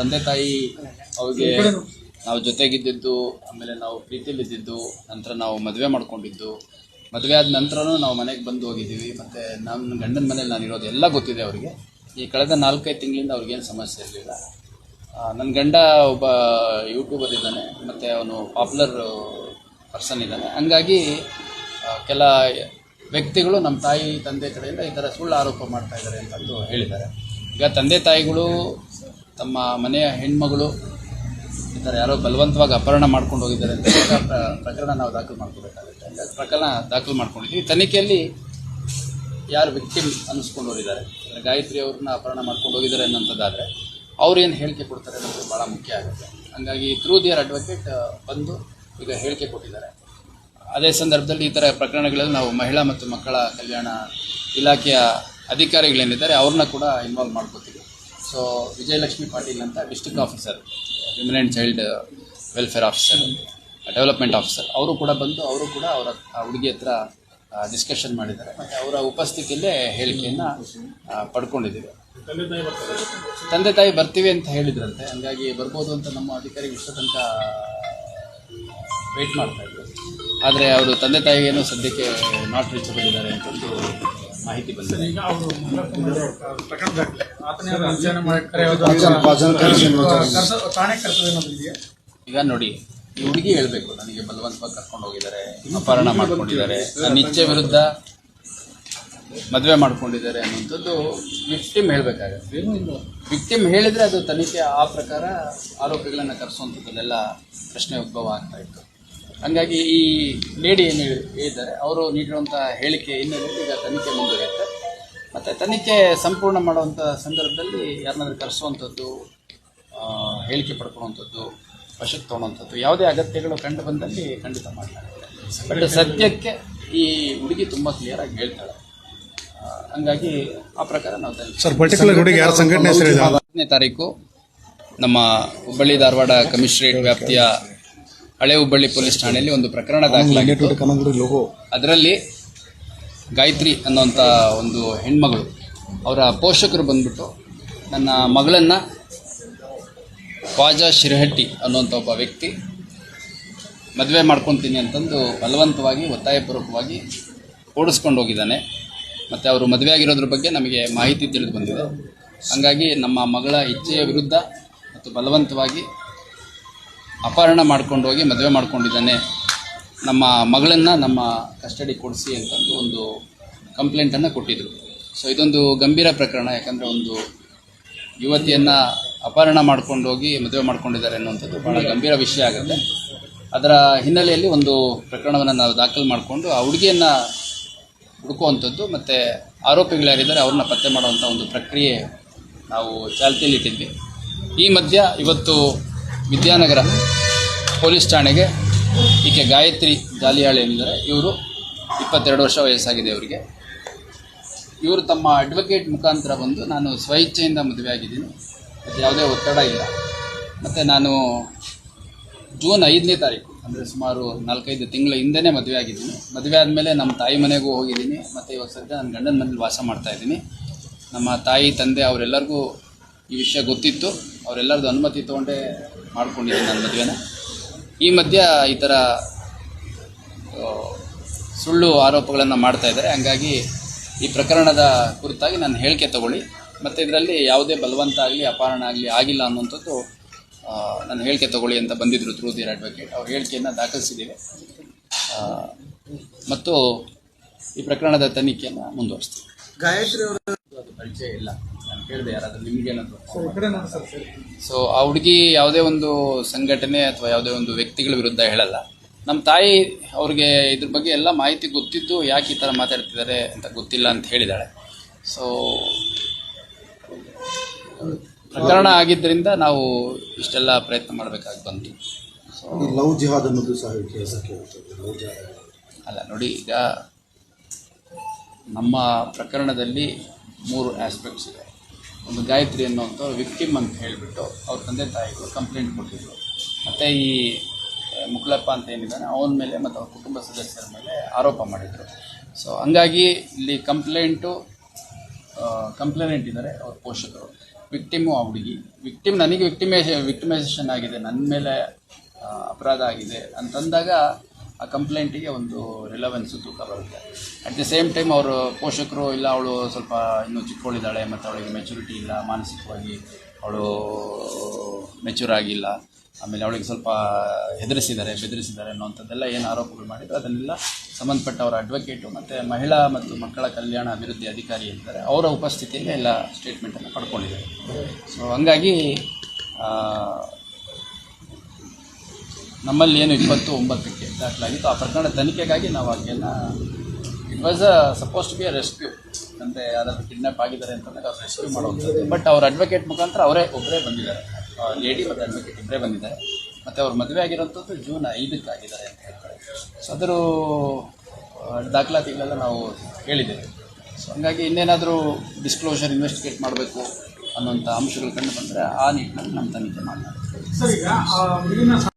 ತಂದೆ ತಾಯಿ ಅವ್ರಿಗೆ ನಾವು ಜೊತೆಗಿದ್ದಿದ್ದು ಆಮೇಲೆ ನಾವು ಪ್ರೀತಿಲಿದ್ದಿದ್ದು ನಂತರ ನಾವು ಮದುವೆ ಮಾಡ್ಕೊಂಡಿದ್ದು. ಮದುವೆ ಆದ ನಂತರನೂ ನಾವು ಮನೆಗೆ ಬಂದು ಹೋಗಿದ್ದೀವಿ. ಮತ್ತು ನಮ್ಮ ಗಂಡನ ಮನೇಲಿ ನಾನು ಇರೋದು ಎಲ್ಲ ಗೊತ್ತಿದೆ ಅವರಿಗೆ. ಈ ಕಳೆದ ನಾಲ್ಕೈದು ತಿಂಗಳಿಂದ ಅವ್ರಿಗೇನು ಸಮಸ್ಯೆ ಇರಲಿಲ್ಲ. ನನ್ನ ಗಂಡ ಒಬ್ಬ ಯೂಟ್ಯೂಬರ್ ಇದ್ದಾನೆ. ಮತ್ತು ಅವನು ಪಾಪ್ಯುಲರ್ ಪರ್ಸನ್ ಇದ್ದಾನೆ. ಹಂಗಾಗಿ ಕೆಲ ವ್ಯಕ್ತಿಗಳು ನಮ್ಮ ತಾಯಿ ತಂದೆ ಕಡೆಯಿಂದ ಈ ಥರ ಸುಳ್ಳು ಆರೋಪ ಮಾಡ್ತಾ ಇದ್ದಾರೆ ಅಂತಂದು ಹೇಳಿದ್ದಾರೆ. ಈಗ ತಂದೆ ತಾಯಿಗಳು ತಮ್ಮ ಮನೆಯ ಹೆಣ್ಮಗಳು ಈ ಥರ ಯಾರೋ ಬಲವಂತವಾಗಿ ಅಪಹರಣ ಮಾಡ್ಕೊಂಡು ಹೋಗಿದ್ದಾರೆ ಅಂತ ಪ್ರಕರಣ ನಾವು ದಾಖಲು ಮಾಡ್ಕೋಬೇಕಾಗುತ್ತೆ. ಪ್ರಕರಣ ದಾಖಲು ಮಾಡ್ಕೊಂಡಿದ್ದೀವಿ ತನಿಖೆಯಲ್ಲಿ ಯಾರು ವಿಕ್ಟಿಮ್ ಅನ್ನಿಸ್ಕೊಂಡು ಹೋಗಿದ್ದಾರೆ. ಅಂದ್ರೆ ಗಾಯತ್ರಿ ಅವ್ರನ್ನ ಅಪಹರಣ ಮಾಡ್ಕೊಂಡು ಹೋಗಿದ್ದಾರೆ ಅನ್ನೋಂಥದ್ದಾದರೆ ಅವ್ರು ಏನು ಹೇಳಿಕೆ ಕೊಡ್ತಾರೆ ಅನ್ನೋದು ಭಾಳ ಮುಖ್ಯ ಆಗುತ್ತೆ. ಹಂಗಾಗಿ ಥ್ರೂ ದಿಯರ್ ಅಡ್ವೊಕೇಟ್ ಬಂದು ಈಗ ಹೇಳಿಕೆ ಕೊಟ್ಟಿದ್ದಾರೆ. ಅದೇ ಸಂದರ್ಭದಲ್ಲಿ ಈ ಥರ ಪ್ರಕರಣಗಳಲ್ಲಿ ನಾವು ಮಹಿಳಾ ಮತ್ತು ಮಕ್ಕಳ ಕಲ್ಯಾಣ ಇಲಾಖೆಯ ಅಧಿಕಾರಿಗಳೇನಿದ್ದಾರೆ, ಅವ್ರನ್ನ ಕೂಡ ಇನ್ವಾಲ್ವ್ ಮಾಡ್ಕೋತೀವಿ. ಸೊ ವಿಜಯಲಕ್ಷ್ಮಿ ಪಾಟೀಲ್ ಅಂತ district officer women and child welfare officer development officer ಅವರು ಕೂಡ ಬಂದು, ಅವರು ಕೂಡ ಅವರ ಹುಡುಗಿ ಹತ್ರ ಡಿಸ್ಕಷನ್ ಮಾಡಿದ್ದಾರೆ. ಮತ್ತು ಅವರ ಉಪಸ್ಥಿತಿಯಲ್ಲೇ ಹೇಳಿಕೆಯನ್ನು ಪಡ್ಕೊಂಡಿದ್ದೀವಿ. ತಂದೆ ತಾಯಿ ಬರ್ತೀವಿ ಅಂತ ಹೇಳಿದ್ರಂತೆ. ಹಂಗಾಗಿ ಬರ್ಬೋದು ಅಂತ ನಮ್ಮ ಅಧಿಕಾರಿ ಇಷ್ಟ ತನಕ ವೆಯ್ಟ್ ಮಾಡ್ತಾ ಇದ್ರು. ಆದರೆ ಅವರು ತಂದೆ ತಾಯಿಗೇನು ಸದ್ಯಕ್ಕೆ ನಾಟ್ ರೀಚಬಲ್ ಇದ್ದಾರೆ ಅಂತಂದು ಮಾಹಿತಿ ಬಂದಿದೆ. ಈಗ ಅವರು ಪ್ರಕರಣ ದಾಖಲೆ ಆತನೇ ಮಾಡಿ ಠಾಣೆ ಕರ್ತದೆ ಈಗ ನೋಡಿ ಈ ಹುಡುಗಿ ಹೇಳಬೇಕು ನನಗೆ ಬಲವಂತವಾಗಿ ಕರ್ಕೊಂಡು ಹೋಗಿದ್ದಾರೆ ಅಪಹರಣ ಮಾಡ್ಕೊಂಡಿದ್ದಾರೆ ನನ್ನ ಇಚ್ಛೆ ವಿರುದ್ಧ ಮದುವೆ ಮಾಡ್ಕೊಂಡಿದ್ದಾರೆ ಅನ್ನುವಂಥದ್ದು ವಿಕ್ಟಿಮ್ ಹೇಳಬೇಕಾಗತ್ತೆ. ವಿಕ್ಟಿಮ್ ಹೇಳಿದ್ರೆ ಅದು ತನಿಖೆ ಆ ಪ್ರಕಾರ ಆರೋಪಿಗಳನ್ನು ಕರೆಸುವಂಥದ್ದಲ್ಲೆಲ್ಲ ಪ್ರಶ್ನೆ ಉದ್ಭವ ಆಗ್ತಾ ಇತ್ತು. ಹಂಗಾಗಿ ಈ ಲೇಡಿ ಏನು ಹೇಳಿ- ಹೇಳಿದ್ದಾರೆ ಅವರು ನೀಡಿರುವಂಥ ಹೇಳಿಕೆ ಹಿನ್ನೆಲೆಯಲ್ಲಿ ಈಗ ತನಿಖೆ ಮುಂದುವರಿಯುತ್ತೆ. ಮತ್ತು ತನಿಖೆ ಸಂಪೂರ್ಣ ಮಾಡುವಂಥ ಸಂದರ್ಭದಲ್ಲಿ ಯಾರನ್ನಾದ್ರೂ ಕರೆಸುವಂಥದ್ದು ಹೇಳಿಕೆ ಪಡ್ಕೊಳ್ಳುವಂಥದ್ದು ವಶಕ್ಕೆ ತೊಗೊಳುವಂಥದ್ದು ಯಾವುದೇ ಅಗತ್ಯಗಳು ಕಂಡು ಬಂದಲ್ಲಿ ಖಂಡಿತ ಮಾಡ್ತಾರೆ. ಬಟ್ ಸದ್ಯಕ್ಕೆ ಈ ಹುಡುಗಿ ತುಂಬ ಕ್ಲಿಯರಾಗಿ ಹೇಳ್ತಾಳೆ. ಹಂಗಾಗಿ ಆ ಪ್ರಕಾರ ನಾವು ಸಂಘಟನೆ ಹತ್ತನೇ ತಾರೀಕು ನಮ್ಮ ಹುಬ್ಬಳ್ಳಿ ಧಾರವಾಡ ಕಮಿಷನರೇಟ್ ವ್ಯಾಪ್ತಿಯ ಹಳೆ ಹುಬ್ಬಳ್ಳಿ ಪೊಲೀಸ್ ಠಾಣೆಯಲ್ಲಿ ಒಂದು ಪ್ರಕರಣ ದಾಖಲಾಗಿತ್ತು. ಅದರಲ್ಲಿ ಗಾಯತ್ರಿ ಅನ್ನೋಂಥ ಒಂದು ಹೆಣ್ಮಗಳು ಅವರ ಪೋಷಕರು ಬಂದ್ಬಿಟ್ಟು ನನ್ನ ಮಗಳನ್ನು ಖ್ವಾಜಾ ಶಿರಹಟ್ಟಿ ಅನ್ನುವಂಥ ಒಬ್ಬ ವ್ಯಕ್ತಿ ಮದುವೆ ಮಾಡ್ಕೊತೀನಿ ಅಂತಂದು ಬಲವಂತವಾಗಿ ಒತ್ತಾಯಪೂರ್ವಕವಾಗಿ ಓಡಿಸ್ಕೊಂಡು ಹೋಗಿದ್ದಾನೆ. ಮತ್ತು ಅವರು ಮದುವೆ ಆಗಿರೋದ್ರ ಬಗ್ಗೆ ನಮಗೆ ಮಾಹಿತಿ ತಿಳಿದು ಬಂದಿದೆ. ಹಾಗಾಗಿ ನಮ್ಮ ಮಗಳ ಇಚ್ಛೆಯ ವಿರುದ್ಧ ಮತ್ತು ಬಲವಂತವಾಗಿ ಅಪಹರಣ ಮಾಡ್ಕೊಂಡು ಹೋಗಿ ಮದುವೆ ಮಾಡ್ಕೊಂಡಿದ್ದಾನೆ. ನಮ್ಮ ಮಗಳನ್ನು ನಮ್ಮ ಕಸ್ಟಡಿ ಕೊಡಿಸಿ ಅಂತಂದು ಒಂದು ಕಂಪ್ಲೇಂಟನ್ನು ಕೊಟ್ಟಿದ್ದರು ಸೊ ಇದೊಂದು ಗಂಭೀರ ಪ್ರಕರಣ, ಯಾಕಂದರೆ ಒಂದು ಯುವತಿಯನ್ನು ಅಪಹರಣ ಮಾಡ್ಕೊಂಡು ಹೋಗಿ ಮದುವೆ ಮಾಡ್ಕೊಂಡಿದ್ದಾರೆ ಅನ್ನುವಂಥದ್ದು ಭಾಳ ಗಂಭೀರ ವಿಷಯ ಆಗುತ್ತೆ. ಅದರ ಹಿನ್ನೆಲೆಯಲ್ಲಿ ಒಂದು ಪ್ರಕರಣವನ್ನು ನಾವು ದಾಖಲು ಮಾಡಿಕೊಂಡು ಆ ಹುಡುಗಿಯನ್ನು ಹುಡುಕುವಂಥದ್ದು ಮತ್ತು ಆರೋಪಿಗಳು ಯಾರಿದ್ದಾರೆ ಅವ್ರನ್ನ ಪತ್ತೆ ಮಾಡುವಂಥ ಒಂದು ಪ್ರಕ್ರಿಯೆ ನಾವು ಚಾಲ್ತಿಯಲ್ಲಿಟ್ಟಿದ್ವಿ. ಈ ಮಧ್ಯ ಇವತ್ತು ವಿದ್ಯಾನಗರ ಪೊಲೀಸ್ ಠಾಣೆಗೆ ಈಕೆ ಗಾಯತ್ರಿ ಜಾಲಿಯಾಳಿ ಎಂದರೆ ಇವರು ಇಪ್ಪತ್ತೆರಡು ವರ್ಷ ವಯಸ್ಸಾಗಿದೆ ಅವರಿಗೆ. ಇವರು ತಮ್ಮ ಅಡ್ವೊಕೇಟ್ ಮುಖಾಂತರ ಬಂದು ನಾನು ಸ್ವಇಚ್ಛೆಯಿಂದ ಮದುವೆ ಆಗಿದ್ದೀನಿ ಮತ್ತು ಯಾವುದೇ ಒತ್ತಡ ಇಲ್ಲ. ಮತ್ತು ನಾನು ಜೂನ್ ಐದನೇ ತಾರೀಕು, ಅಂದರೆ ಸುಮಾರು ನಾಲ್ಕೈದು ತಿಂಗಳ ಹಿಂದೆನೇ ಮದುವೆ ಆಗಿದ್ದೀನಿ ಮದುವೆ ಆದಮೇಲೆ ನಮ್ಮ ತಾಯಿ ಮನೆಗೂ ಹೋಗಿದ್ದೀನಿ. ಮತ್ತು ಇವಾಗ ಸದ್ಯ ನನ್ನ ಗಂಡನ ಮನೇಲಿ ವಾಸ ಮಾಡ್ತಾಯಿದ್ದೀನಿ ನಮ್ಮ ತಾಯಿ, ತಂದೆ, ಅವರೆಲ್ಲರಿಗೂ ಈ ವಿಷಯ ಗೊತ್ತಿತ್ತು. ಅವರೆಲ್ಲರದ್ದು ಅನುಮತಿ ತೊಗೊಂಡೇ ಮಾಡ್ಕೊಂಡಿದ್ದೀನಿ ನನ್ನ ಮದುವೆನ. ಈ ಮಧ್ಯ ಈ ಥರ ಸುಳ್ಳು ಆರೋಪಗಳನ್ನು ಮಾಡ್ತಾ ಇದ್ದಾರೆ. ಹಂಗಾಗಿ ಈ ಪ್ರಕರಣದ ಕುರಿತಾಗಿ ನಾನು ಹೇಳಿಕೆ ತಗೊಳ್ಳಿ. ಮತ್ತು ಇದರಲ್ಲಿ ಯಾವುದೇ ಬಲವಂತ ಆಗಲಿ ಅಪಹರಣ ಆಗಲಿ ಆಗಿಲ್ಲ ಅನ್ನುವಂಥದ್ದು ನಾನು ಹೇಳಿಕೆ ತಗೊಳ್ಳಿ ಅಂತ ಬಂದಿದ್ದರು ಥ್ರೂ ದಿಯರ್ ಅಡ್ವೊಕೇಟ್ ಅವ್ರ ಹೇಳಿಕೆಯನ್ನು ದಾಖಲಿಸಿದ್ದೀವಿ. ಮತ್ತು ಈ ಪ್ರಕರಣದ ತನಿಖೆಯನ್ನು ಮುಂದುವರಿಸ್ತೀವಿ. ಗಾಯತ್ರಿ ಅವರ ಪರಿಚಯ ಇಲ್ಲ. ಕೇಳಿದೆ ಯಾರಾದರೂ ನಿಮಗೇನಾದರೂ ಸೊ ಆ ಹುಡುಗಿ ಯಾವುದೇ ಒಂದು ಸಂಘಟನೆ ಅಥವಾ ಯಾವುದೇ ಒಂದು ವ್ಯಕ್ತಿಗಳ ವಿರುದ್ಧ ಹೇಳಲ್ಲ. ನಮ್ಮ ತಾಯಿ ಅವ್ರಿಗೆ ಇದ್ರ ಬಗ್ಗೆ ಎಲ್ಲ ಮಾಹಿತಿ ಗೊತ್ತಿದ್ದು ಯಾಕೆ ಈ ಥರ ಮಾತಾಡ್ತಿದ್ದಾರೆ ಅಂತ ಗೊತ್ತಿಲ್ಲ ಅಂತ ಹೇಳಿದಾಳೆ. ಸೊ ಪ್ರಕರಣ ಆಗಿದ್ದರಿಂದ ನಾವು ಇಷ್ಟೆಲ್ಲ ಪ್ರಯತ್ನ ಮಾಡಬೇಕಾಗಿ ಬಂತು. ಸೊ ಲವ್ ಜಿಹಾದ್ ಅನ್ನೋದು ಸಹ ಅಲ್ಲ ನೋಡಿ ಈಗ ನಮ್ಮ ಪ್ರಕರಣದಲ್ಲಿ ಮೂರು ಆಸ್ಪೆಕ್ಟ್ಸ್ ಇದೆ. ಒಂದು ಗಾಯತ್ರಿ ಅನ್ನೋಂಥ ವಿಕ್ಟಿಮ್ ಅಂತ ಹೇಳಿಬಿಟ್ಟು ಅವ್ರ ತಂದೆ ತಾಯಿಗಳು ಕಂಪ್ಲೇಂಟ್ ಕೊಟ್ಟಿದ್ರು. ಮತ್ತು ಈ ಮುಕ್ಲಪ್ಪ ಅಂತ ಏನಿದ್ದಾನೆ, ಅವನ ಮೇಲೆ ಮತ್ತು ಅವ್ರ ಕುಟುಂಬ ಸದಸ್ಯರ ಮೇಲೆ ಆರೋಪ ಮಾಡಿದರು. ಸೊ ಹಂಗಾಗಿ ಇಲ್ಲಿ ಕಂಪ್ಲೇಂಟು ಕಂಪ್ಲೇಂಟ್ ಇದ್ದಾರೆ ಅವ್ರ ಪೋಷಕರು. ವಿಕ್ಟಿಮು ಆ ಹುಡುಗಿ. ವಿಕ್ಟಿಮ್ ನನಗೆ ವಿಕ್ಟಿಮೇಶ ವಿಕ್ಟಿಮೈಸೇಷನ್ ಆಗಿದೆ, ನನ್ನ ಮೇಲೆ ಅಪರಾಧ ಆಗಿದೆ ಅಂತಂದಾಗ ಆ ಕಂಪ್ಲೇಂಟಿಗೆ ಒಂದು ರಿಲವೆನ್ಸು ತೂಕ ಬರುತ್ತೆ. ಅಟ್ ದಿ ಸೇಮ್ ಟೈಮ್ ಅವರು ಪೋಷಕರು ಇಲ್ಲ, ಅವಳು ಸ್ವಲ್ಪ ಇನ್ನೂ ಚಿಕ್ಕವಳಿದ್ದಾಳೆ, ಮತ್ತು ಅವಳಿಗೆ ಮೆಚುರಿಟಿ ಇಲ್ಲ, ಮಾನಸಿಕವಾಗಿ ಅವಳು ಮೆಚೂರ್ ಆಗಿಲ್ಲ, ಆಮೇಲೆ ಅವಳಿಗೆ ಸ್ವಲ್ಪ ಹೆದರಿಸಿದ್ದಾರೆ, ಬೆದರಿಸಿದ್ದಾರೆ ಅನ್ನೋಂಥದ್ದೆಲ್ಲ ಏನು ಆರೋಪಗಳು ಮಾಡಿದ್ರು, ಅದನ್ನೆಲ್ಲ ಸಂಬಂಧಪಟ್ಟವರ ಅಡ್ವೊಕೇಟು ಮತ್ತು ಮಹಿಳಾ ಮತ್ತು ಮಕ್ಕಳ ಕಲ್ಯಾಣ ಅಭಿವೃದ್ಧಿ ಅಧಿಕಾರಿ ಇರ್ತಾರೆ ಅವರ ಉಪಸ್ಥಿತಿಯಲ್ಲಿ ಎಲ್ಲ ಸ್ಟೇಟ್ಮೆಂಟನ್ನು ಪಡ್ಕೊಂಡಿದ್ದಾರೆ. ಸೊ ಹಂಗಾಗಿ ನಮ್ಮಲ್ಲಿ ಏನು ಇಪ್ಪತ್ತು ಒಂಬತ್ತಕ್ಕೆ ದಾಖಲಾಗಿತ್ತು. ಆ ಪ್ರಕರಣ ತನಿಖೆಗಾಗಿ ನಾವು ಆಕೆಯನ್ನು it was a supposed to be a rescue ಅಂದರೆ ಯಾರಾದರೂ ಕಿಡ್ನಾಪ್ ಆಗಿದ್ದಾರೆ ಅಂತಂದರೆ ಅವ್ರು ರೆಸ್ಕ್ಯೂ ಮಾಡುವಂಥದ್ದು. ಬಟ್ ಅವ್ರ ಅಡ್ವೊಕೇಟ್ ಮುಖಾಂತರ ಅವರೇ ಒಬ್ಬರೇ ಬಂದಿದ್ದಾರೆ. ಲೇಡಿ ಮತ್ತು ಅಡ್ವೊಕೇಟ್ ಇಬ್ಬರೇ ಬಂದಿದ್ದಾರೆ. ಮತ್ತು ಅವ್ರ ಮದುವೆ ಆಗಿರೋಂಥದ್ದು ಜೂನ್ ಐದಕ್ಕೆ ಆಗಿದ್ದಾರೆ ಅಂತ ಹೇಳ್ತಾರೆ. ಸೊ ಅದರ ದಾಖಲಾತಿಗಳೆಲ್ಲ ನಾವು ಕೇಳಿದ್ದೇವೆ ಸೊ ಹಂಗಾಗಿ ಇನ್ನೇನಾದರೂ ಡಿಸ್ಕ್ಲೋಷರ್ ಇನ್ವೆಸ್ಟಿಗೇಟ್ ಮಾಡಬೇಕು ಅನ್ನೋಂಥ ಅಂಶಗಳು ಕಂಡು ಬಂದರೆ ಆ ನಿಟ್ಟಿನಲ್ಲಿ ನಮ್ಮ ತನಿಖೆ ಮಾಡಲಾಗ್ತದೆ